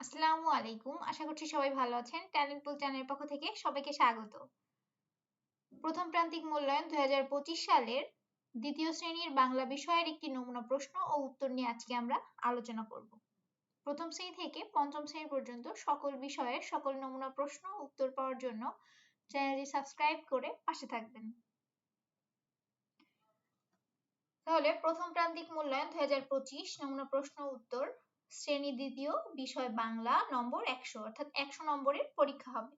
আসসালামু আলাইকুম। আশা করছি সবাই ভালো আছেন। ট্যালেন্ট পুল চ্যানেলের পক্ষ থেকে সবাইকে স্বাগত। প্রথম প্রান্তিক মূল্যায়ন দুই হাজার পঁচিশ সালের দ্বিতীয় শ্রেণির বাংলা বিষয়ের একটি নমুনা প্রশ্ন ও উত্তর নিয়ে আজকে আমরা আলোচনা করব। প্রথম শ্রেণি থেকে পঞ্চম শ্রেণি পর্যন্ত সকল বিষয়ের সকল নমুনা প্রশ্ন উত্তর পাওয়ার জন্য চ্যানেলটি সাবস্ক্রাইব করে পাশে থাকবেন। তাহলে প্রথম প্রান্তিক মূল্যায়ন দুই হাজার পঁচিশ নমুনা প্রশ্ন উত্তর শ্রেণি দ্বিতীয়, বিষয় বাংলা, নম্বর একশো, অর্থাৎ একশো নম্বরের পরীক্ষা হবে।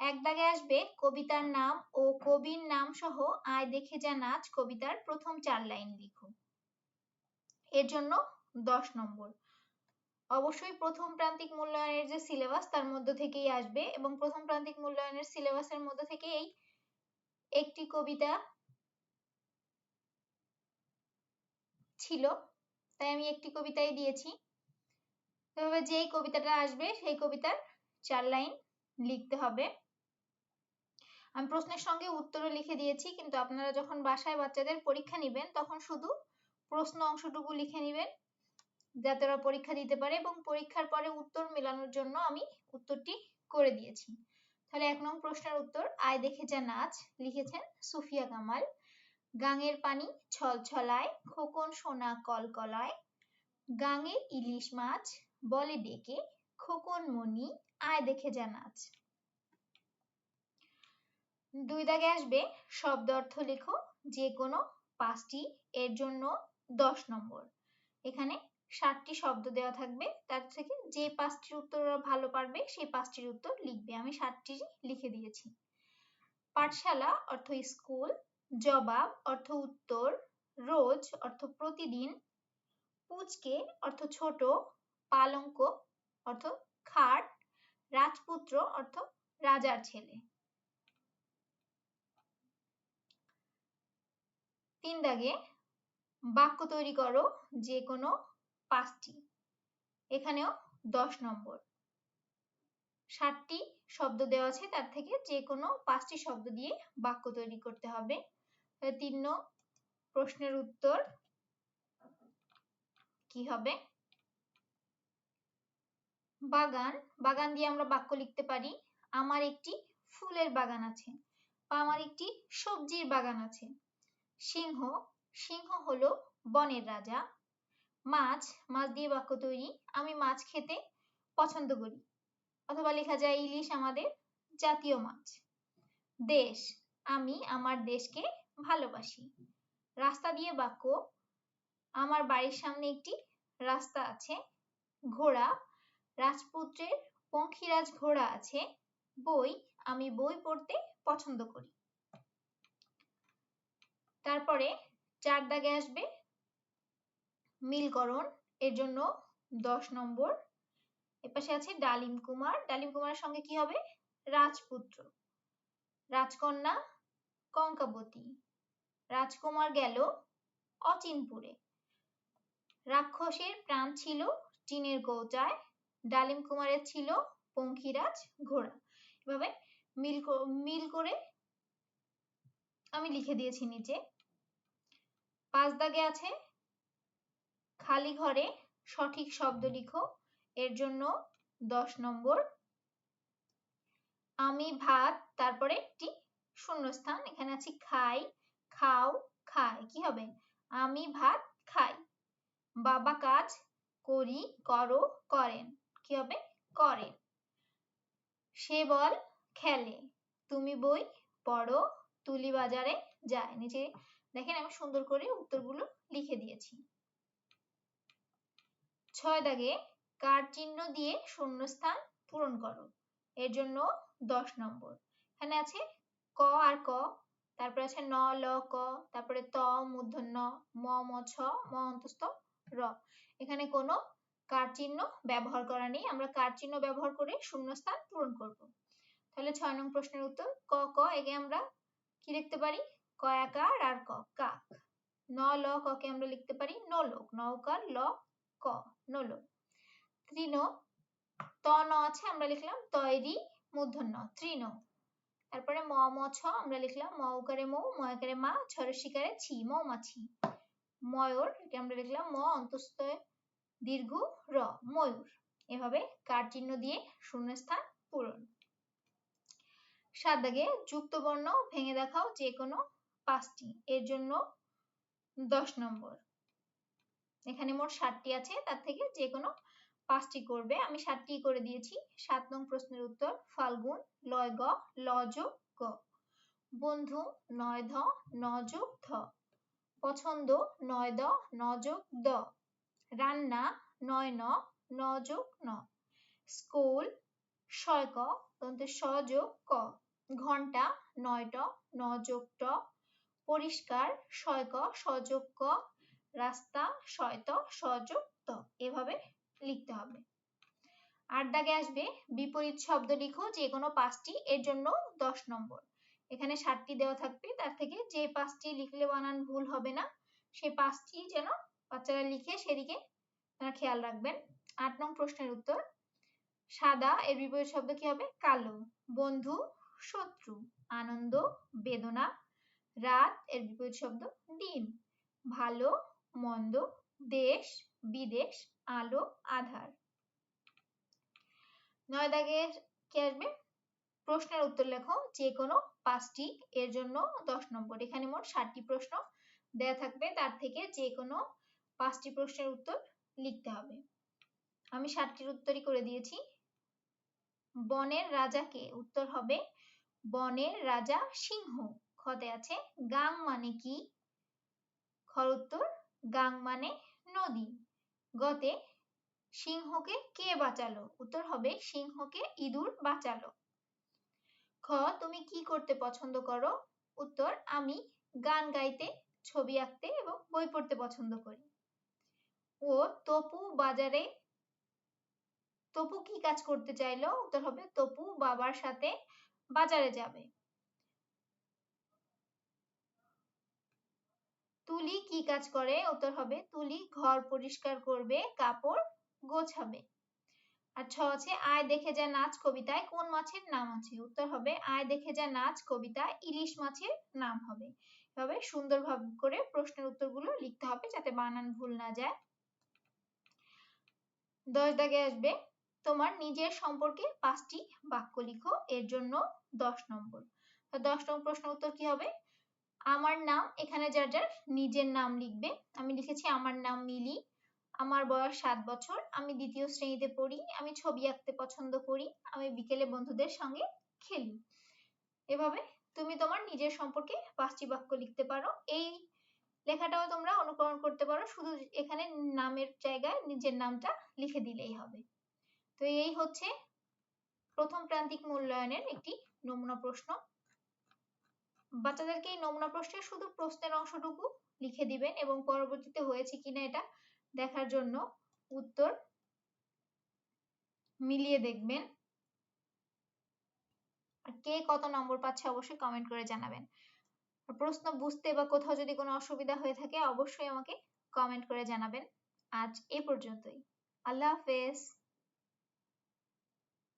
এক দাগে আসবে, কবিতার নাম ও কবির নাম সহ আয় দেখে যা নাচ, কবিতার প্রথম চার লাইন লিখো এর জন্য দশ নম্বর। অবশ্যই প্রথম প্রান্তিক মূল্যায়নের যে সিলেবাস, তার মধ্য থেকেই আসবে এবং প্রথম প্রান্তিক মূল্যায়নের সিলেবাসের মধ্য থেকে এই একটি কবিতা ছিল, তাই আমি একটি কবিতাই দিয়েছি। তবে যেই কবিতাটা আসবে, সেই কবিতার চার লাইন লিখতে হবে। আমি প্রশ্নের সঙ্গে উত্তরও লিখে দিয়েছি, কিন্তু আপনারা যখন বাসায় বাচ্চাদের পরীক্ষা নেবেন, তখন শুধু প্রশ্ন অংশটুকু লিখে নেবেন, যাতে ওরা পরীক্ষা দিতে পারে এবং পরীক্ষার পরে উত্তর মেলানোর জন্য আমি উত্তরটি করে দিয়েছি। তাহলে এক নং প্রশ্নের উত্তর, আয় দেখে যা নাচ, লিখেছেন সুফিয়া কামাল। গাঙের পানি ছল ছলায় খোকন সোনা কলকলায়। গাঙে ইলিশ মাছ বলে ডেকে খোকন, মনি, আয় দেখে যা নাচ দুই দাগে আসবে শব্দ অর্থ লেখো, যে কোনো পাঁচটি, এর জন্য দশ নম্বর। এখানে ষাটটি শব্দ দেওয়া থাকবে, তার থেকে যে পাঁচটির উত্তর ভালো পারবে, সেই পাঁচটির উত্তর লিখবে। আমি ষাটটি লিখে দিয়েছি। পাঠশালা, অর্থ স্কুল, জবাব, অর্থ উত্তর, রোজ, অর্থ প্রতিদিন, পুচকে, অর্থ ছোট পালঙ্ক, অর্থ খাট, রাজপুত্র, অর্থ রাজার ছেলে। তিন দাগে বাক্য তৈরি করো যে কোনো পাঁচটি। এখানেও দশ নম্বর। ষাটটি শব্দ দেওয়া আছে, তার থেকে যে কোনো পাঁচটি শব্দ দিয়ে বাক্য তৈরি করতে হবে। তিন প্রশ্নের উত্তর কি হবে? বাগান বাগান দিয়ে আমরা বাক্য লিখতে পারি, আমার একটি ফুলের বাগান আছে বা আমার একটি সবজির বাগান আছে। সিংহ সিংহ হলো বনের রাজা। মাছ মাছ দিয়ে বাক্য তৈরি, আমি মাছ খেতে পছন্দ করি। অথবা লেখা যায় ইলিশ আমাদের জাতীয় মাছ। দেশ, আমি আমার দেশকে ভালোবাসি। রাস্তা দিয়ে বাক্য, আমার বাড়ির সামনে একটি রাস্তা আছে, ঘোড়া রাজপুত্রের পঙ্খিরাজ ঘোড়া আছে, বই আমি বই পড়তে পছন্দ করি। তারপরে চার দাগে আসবে মিলকরণ, এর জন্য দশ নম্বর। এপাশে আছে ডালিম কুমার। ডালিম কুমারের সঙ্গে কি হবে? রাজপুত্র। রাজকন্যা কঙ্কাবতী। রাজকুমার গেল অচিনপুরে। রাক্ষসের প্রাণ ছিল টিনের কৌটায় ডালিম কুমারের ছিল পঙ্খিরাজ ঘোড়া। এভাবে মিল মিল করে আমি লিখে দিয়েছি নিচে, পাঁচ দাগে আছে, খালি ঘরে সঠিক শব্দ লিখো, এর জন্য দশ নম্বর। আমি ভাত, তারপরে একটি শূন্যস্থান, এখানে আছে খাই, খাও, খায়, কি হবে? আমি ভাত খাই, বাবা কাজ করি, করো, করেন। কি হবে? করেন সে বল, খেলে। তুমি বই পড়ো, তুলি বাজারে যায়। নিচে দেখেন আমি সুন্দর করে উত্তরগুলো লিখে দিয়েছি। ছয় দাগে কার চিহ্ন দিয়ে শূন্যস্থান পূরণ করো? এর জন্য দশ নম্বর। এখানে আছে ক আর ক, তারপরে আছে ন, ল, ক, তারপরে ত, মূর্ধন্য, ম ম, ছ, ম, অন্তস্থ, র। এখানে কোনো কার চিহ্ন ব্যবহার করা নেই, আমরা কার চিহ্ন ব্যবহার করে শূন্যস্থান পূরণ করব। তাহলে ছয় নং প্রশ্নের উত্তর, ক ক এগে আমরা কি লিখতে পারি? কয়াকার আর ক কাক। ন, ল, কে আমরা লিখতে পারি? নলোক। নৌকার ল, ক, নলোক। তৃণ ত, ন আছে, আমরা লিখলাম তৈরি মূর্ধন্য। তৃণ তারপরে ম ম, ছ, আমরা লিখলাম ম উকারে মৌ ময়কারে মা ছরে শিকারে ছি, মৌমাছি। ময়ূর এটা আমরা লিখলাম ম অন্তস্থ দীর্ঘ র, ময়ূর। এভাবে কার চিহ্ন দিয়ে শূন্যস্থান পূরণ? সাত দাগে যুক্ত বর্ণ ভেঙে দেখাও যে কোনো পাঁচটি। এর জন্য দশ নম্বর। এখানে মোট ষাটটি আছে, তার থেকে যে কোনো পাঁচটি করবে। আমি ষাটটি করে দিয়েছি। সাত নং প্রশ্নের উত্তর, ফাল্গুন, লয় গ লজ গ। বন্ধু, নয় ধ নযোগ ধ। পছন্দ, নয় দ নযোগ দ। রান্না নয় ন, নযোগ ন। স্কুল ছয় ক তন্তে সযোগ ক। ঘণ্টা নয় ট, নযোগ ট। পরিষ্কার ছয় ক, সযোগ ক। রাস্তা শয়ত সযোগ ত। এভাবে লিখতে হবে। আট দাগে আসবে, বিপরীত শব্দ লিখো, যে কোনো পাঁচটি, এর জন্য দশ নম্বর। এখানে সাতটি দেওয়া থাকবে, তার থেকে যে পাঁচটি লিখলে বানান ভুল হবে না সেই পাঁচটি যেন বাচ্চারা লিখে সেদিকে তারা খেয়াল রাখবেন। আট নং প্রশ্নের উত্তর, সাদা এর বিপরীত শব্দ কি হবে? কালো। বন্ধু, শত্রু। আনন্দ, বেদনা। রাত এর বিপরীত শব্দ দিন ভালো, মন্দ, দেশ, বিদেশ, আলো, আধার। নয় দাগে কি আসবে? প্রশ্নের উত্তর লেখো, যে কোনো পাঁচটি এর জন্য দশ নম্বর। এখানে মোট ষাটটি প্রশ্ন দেয়া থাকবে। তার থেকে যে কোনো পাঁচটি প্রশ্নের উত্তর লিখতে হবে। আমি ষাটটির উত্তরই করে দিয়েছি। বনের রাজা কে উত্তর হবে, বনের রাজা সিংহ। খতে আছে, গাং মানে কি? খর উত্তর, গাং মানে নদী। গতে, সিংহকে কে বাঁচালো? উত্তর হবে, সিংহকে ইঁদুর বাঁচালো। খ, তুমি কি করতে পছন্দ করো? উত্তর, আমি গান গাইতে, ছবি আঁকতে এবং বই পড়তে পছন্দ করি। ও তপু বাজারে, তপু কি কাজ করতে চাইলো? উত্তর হবে তপু বাবার সাথে বাজারে যাবে। তুলি কি কাজ করে? উত্তর হবে তুলি ঘর পরিষ্কার করবে, কাপড় গোছাবে। আর ছ আছে, আয় দেখে যা নাচ কবিতায় কোন মাছের নাম আছে? উত্তর হবে আয় দেখে যা নাচ কবিতা ইলিশ মাছের নাম হবে। এভাবে সুন্দরভাবে করে প্রশ্নের উত্তরগুলো লিখতে হবে যাতে বানান ভুল না যায়। দশ দাগে আসবে। তোমার নিজের সম্পর্কে পাঁচটি বাক্য লিখো, এর জন্য দশ নম্বর। দশ নম্বর প্রশ্ন উত্তর কি হবে? আমার নাম, এখানে যার যার নিজের নাম লিখবে। আমি লিখেছি, আমার নাম মিলি। আমার বয়স সাত বছর। আমি দ্বিতীয় শ্রেণীতে পড়ি। আমি ছবি আঁকতে পছন্দ করি। আমি বিকেলে বন্ধুদের সঙ্গে খেলি। এভাবে তুমি তোমার নিজের সম্পর্কে পাঁচটি বাক্য লিখতে পারো। এই লেখাটাও তোমরা অনুকরণ করতে পারো। শুধু এখানে নামের জায়গায় নিজের নামটা লিখে দিলেই হবে। তো এই হচ্ছে প্রথম প্রান্তিক মূল্যায়নের একটি নমুনা প্রশ্ন। বাচ্চাদেরকে এই নমুনা প্রশ্নের শুধু প্রশ্নের অংশটুকু লিখে দিবেন এবং পরবর্তীতে হয়েছে কিনা এটা দেখার জন্য উত্তর মিলিয়ে দেখবেন। কে কত নম্বর পাচ্ছে অবশ্যই কমেন্ট করে জানাবেন। প্রশ্ন বুঝতে বা কোথাও যদি কোনো অসুবিধা হয়ে থাকে, অবশ্যই আমাকে কমেন্ট করে জানাবেন। আজ এ পর্যন্তই। আল্লাহ হাফেজ।